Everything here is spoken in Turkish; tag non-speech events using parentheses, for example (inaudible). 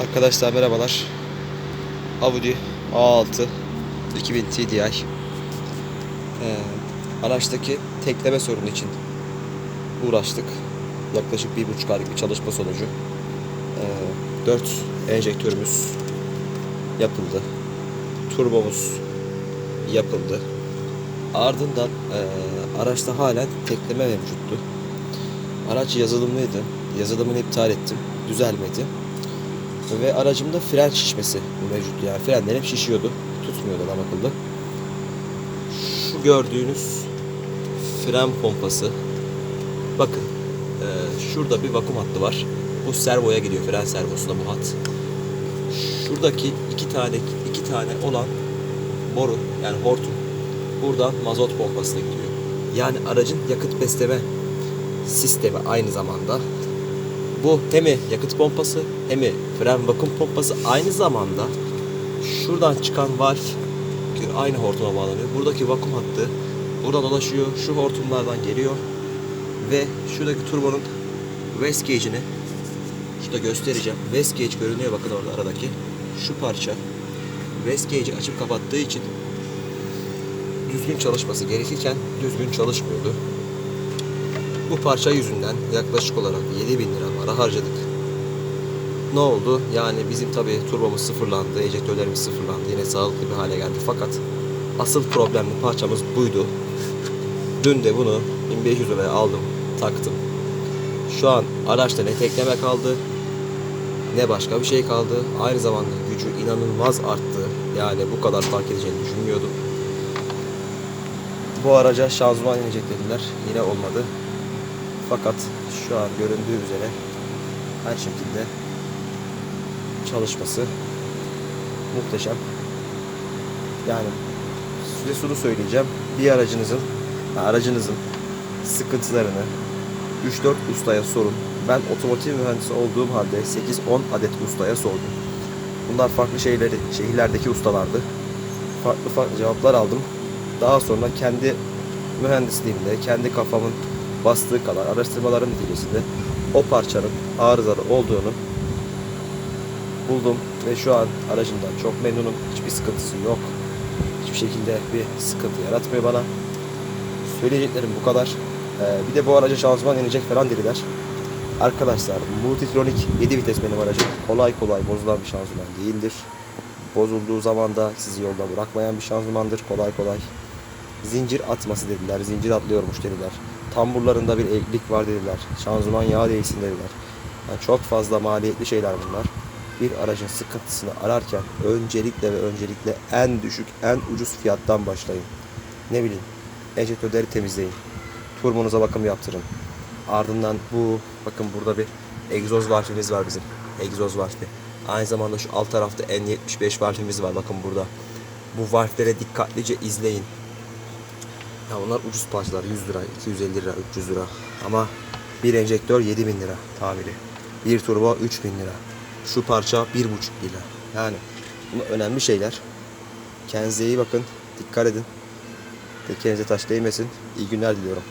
Arkadaşlar merhabalar. Audi A6 2000 TDI. Ee, araçtaki tekleme sorunu için uğraştık. Yaklaşık bir buçuk aylık bir çalışma sonucu. Ee, 4 enjektörümüz yapıldı. Turbomuz yapıldı. Ardından ee, araçta halen tekleme mevcuttu. Araç yazılımlıydı. Yazılımını iptal ettim. Düzelmedi. Ve aracımda fren şişmesi mevcuttu. Yani frenlerim şişiyordu. Tutmuyordu adam akıllı. Şu gördüğünüz fren pompası. Bakın. eee, şurada bir vakum hattı var. Bu servoya gidiyor. Fren servosuna bu hat. Şuradaki iki tane iki tane olan boru yani hortum buradan mazot pompasına gidiyor. Yani aracın yakıt besleme sistemi aynı zamanda bu hem yakıt pompası hem fren vakum pompası aynı zamanda şuradan çıkan valf ki aynı hortuma bağlanıyor. Buradaki vakum hattı buradan dolaşıyor. Şu hortumlardan geliyor ve şuradaki turbonun waste gauge'ini şurada göstereceğim. Waste gauge görünüyor bakın orada aradaki. Şu parça waste gauge'i açıp kapattığı için düzgün çalışması gerekirken düzgün çalışmıyordu. Bu parça yüzünden yaklaşık olarak 7000 lira para harcadık. Ne oldu? Yani bizim tabi turbomuz sıfırlandı, enjektörlerimiz sıfırlandı. Yine sağlıklı bir hale geldi. Fakat asıl problemli parçamız buydu. (laughs) Dün de bunu 1500 liraya aldım, taktım. Şu an araçta ne tekleme kaldı, ne başka bir şey kaldı. Aynı zamanda gücü inanılmaz arttı. Yani bu kadar fark edeceğini düşünmüyordum. Bu araca şanzıman inecek dediler. Yine olmadı. Fakat şu an göründüğü üzere her şekilde çalışması muhteşem. Yani size şunu söyleyeceğim. Bir aracınızın aracınızın sıkıntılarını 3-4 ustaya sorun. Ben otomotiv mühendisi olduğum halde 8-10 adet ustaya sordum. Bunlar farklı şeyleri, şehirlerdeki ustalardı. Farklı farklı cevaplar aldım. Daha sonra kendi mühendisliğimde, kendi kafamın bastığı kadar araştırmaların neticesinde o parçanın arızalı olduğunu buldum ve şu an aracımdan çok memnunum. Hiçbir sıkıntısı yok. Hiçbir şekilde bir sıkıntı yaratmıyor bana. Söyleyeceklerim bu kadar. Ee, bir de bu araca şanzıman inecek falan dediler. Arkadaşlar Multitronic 7 vites benim aracım. Kolay kolay bozulan bir şanzıman değildir. Bozulduğu zaman da sizi yolda bırakmayan bir şanzımandır kolay kolay. Zincir atması dediler. Zincir atlıyormuş dediler. Tamburlarında bir eğrilik var dediler. Şanzıman yağı değilsin dediler. Yani çok fazla maliyetli şeyler bunlar. Bir aracın sıkıntısını ararken öncelikle ve öncelikle en düşük, en ucuz fiyattan başlayın. Ne bileyim, enjektörleri temizleyin. Turbonuza bakım yaptırın. Ardından bu, bakın burada bir egzoz valfimiz var bizim. Egzoz valfi. Aynı zamanda şu alt tarafta N75 valfimiz var. Bakın burada. Bu valflere dikkatlice izleyin. Ya onlar ucuz parçalar 100 lira, 250 lira, 300 lira. Ama bir enjektör 7000 lira tamiri. Bir turbo 3000 lira. Şu parça 1,5 lira. Yani bunlar önemli şeyler. Kendinize iyi bakın. Dikkat edin. Tekerinize taş değmesin. İyi günler diliyorum.